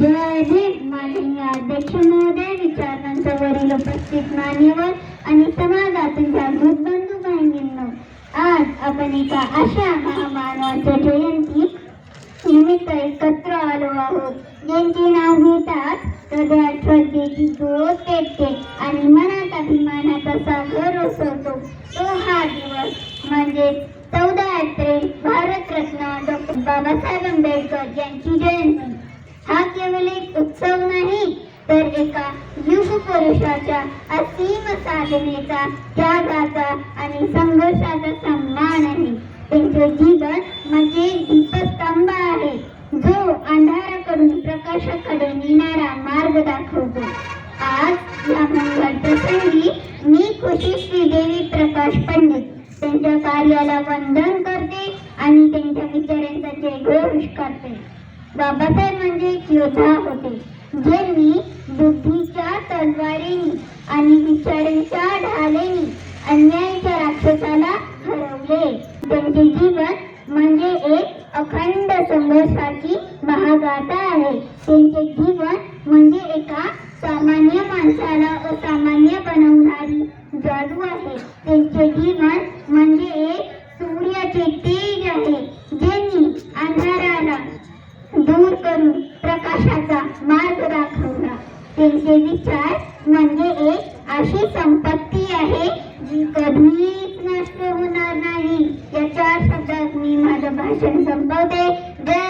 जय भीम माननीय अध्यक्ष महोदय विचारवंतावरील उपस्थित मान्यवर आणि समाजातील जागृत बंधू बहिणींनो आज आपण एका अशा महामानवाच्या जयंती निमित्त एकत्र आलो आहोत. ज्यांचे नाव घेतात हृदयात श्रद्धेची जोत पेटते आणि मनात अभिमानाचा सागर ओसरतो. तो हा दिवस म्हणजे चौदा एप्रिल भारतरत्न डॉक्टर बाबासाहेब आंबेडकर यांची जयंती हा केवळ एक उत्सव नाही तर एका युग पुरुषाच्या असीम साधनेचा त्यागाचा आणि संघर्षाचा सन्मान आहे त्यांचे जीवन म्हणजे दीपस्तंभ आहे. जो अंधाराकडून प्रकाशाकडे नेणारा मार्ग दाखवतो. आज या मंगळ प्रसंगी मी खुशी श्रीदेवी प्रकाश पंडित. त्यांच्या कार्याला वंदन करते आणि त्यांच्या विचारांचा जयघोष करते. बाबासाहेब म्हणजे एक योद्धा होते. ज्यांनी बुद्धीच्या तलवारीनी आणि विचारांच्या ढालेनी अन्यायाच्या राक्षसाला हरवले त्यांचे जीवन म्हणजे एक अखंड संघर्षाची महागाथा आहे. त्यांचे जीवन म्हणजे एका सामान्य माणसाला असामान्य बनवणारी जादू आहे त्यांचे जीवन म्हणजे एक सूर्याचे तेज आहे ज्यांनी अंधाराला दूर करून प्रकाशाचा मार्ग दाखवला त्यांचे विचार म्हणजे एक अशी संपत्ती आहे जी कधीच नष्ट होणार नाही. याच्या शब्दात मी माझं भाषण संपवते. जय